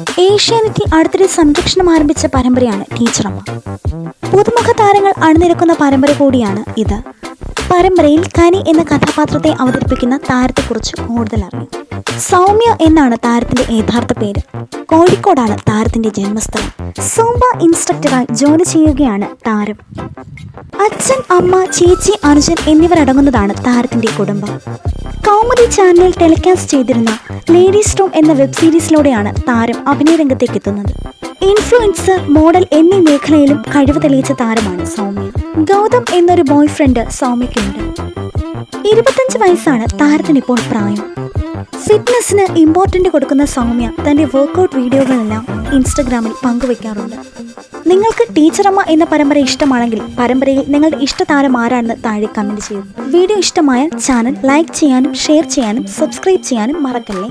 ഏഷ്യാനെറ്റിൽ അടുത്തിടെ സംരക്ഷണം ആരംഭിച്ച പരമ്പരയാണ് ടീച്ചറമ്മ. പുതുമുഖ താരങ്ങൾ അണിനിരക്കുന്ന പരമ്പര കൂടിയാണ് ഇത്. പരമ്പരയിൽ കനി എന്ന കഥാപാത്രത്തെ അവതരിപ്പിക്കുന്ന താരത്തെക്കുറിച്ച് കൂടുതൽ അറിയാം. സൗമ്യ എന്നാണ് താരത്തിന്റെ യഥാർത്ഥ പേര്. കോഴിക്കോടാണ് താരത്തിന്റെ ജന്മസ്ഥലം. സോംബ ഇൻസ്ട്രക്ടറായി ജോലി ചെയ്യുകയാണ് താരം. അച്ഛൻ അമ്മ ചേച്ചി അനുജൻ എന്നിവരടങ്ങുന്നതാണ് താരത്തിന്റെ കുടുംബം. കൗമുദി ചാനലിൽ ടെലികാസ്റ്റ് ചെയ്തിരുന്ന ലേഡീസ് റൂം എന്ന വെബ് സീരീസിലൂടെയാണ് താരം അഭിനയ രംഗത്തേക്ക് എത്തുന്നത്. ഇൻഫ്ലുവൻസർ മോഡൽ എന്നീ മേഖലയിലും കഴിവ് തെളിയിച്ച താരമാണ് സൗമ്യ. ഗൗതം എന്നൊരു ബോയ് ഫ്രണ്ട് സൗമ്യയ്ക്കുണ്ട്. ഇരുപത്തഞ്ച് വയസ്സാണ് താരത്തിന് ഇപ്പോൾ പ്രായം. ഫിറ്റ്നസിന് ഇമ്പോർട്ടന്റ് കൊടുക്കുന്ന സൗമ്യ തന്റെ വർക്കൗട്ട് വീഡിയോകളെല്ലാം ഇൻസ്റ്റഗ്രാമിൽ പങ്കുവെക്കാറുണ്ട്. നിങ്ങൾക്ക് ടീച്ചറമ്മ എന്ന പരമ്പര ഇഷ്ടമാണെങ്കിൽ പരമ്പരയിൽ നിങ്ങളുടെ ഇഷ്ടതാരം ആരാണെന്ന് താഴെ കമന്റ് ചെയ്യൂ വീഡിയോ ഇഷ്ടമായാൽ ചാനൽ ലൈക്ക് ചെയ്യാനും ഷെയർ ചെയ്യാനും സബ്സ്ക്രൈബ് ചെയ്യാനും മറക്കല്ലേ?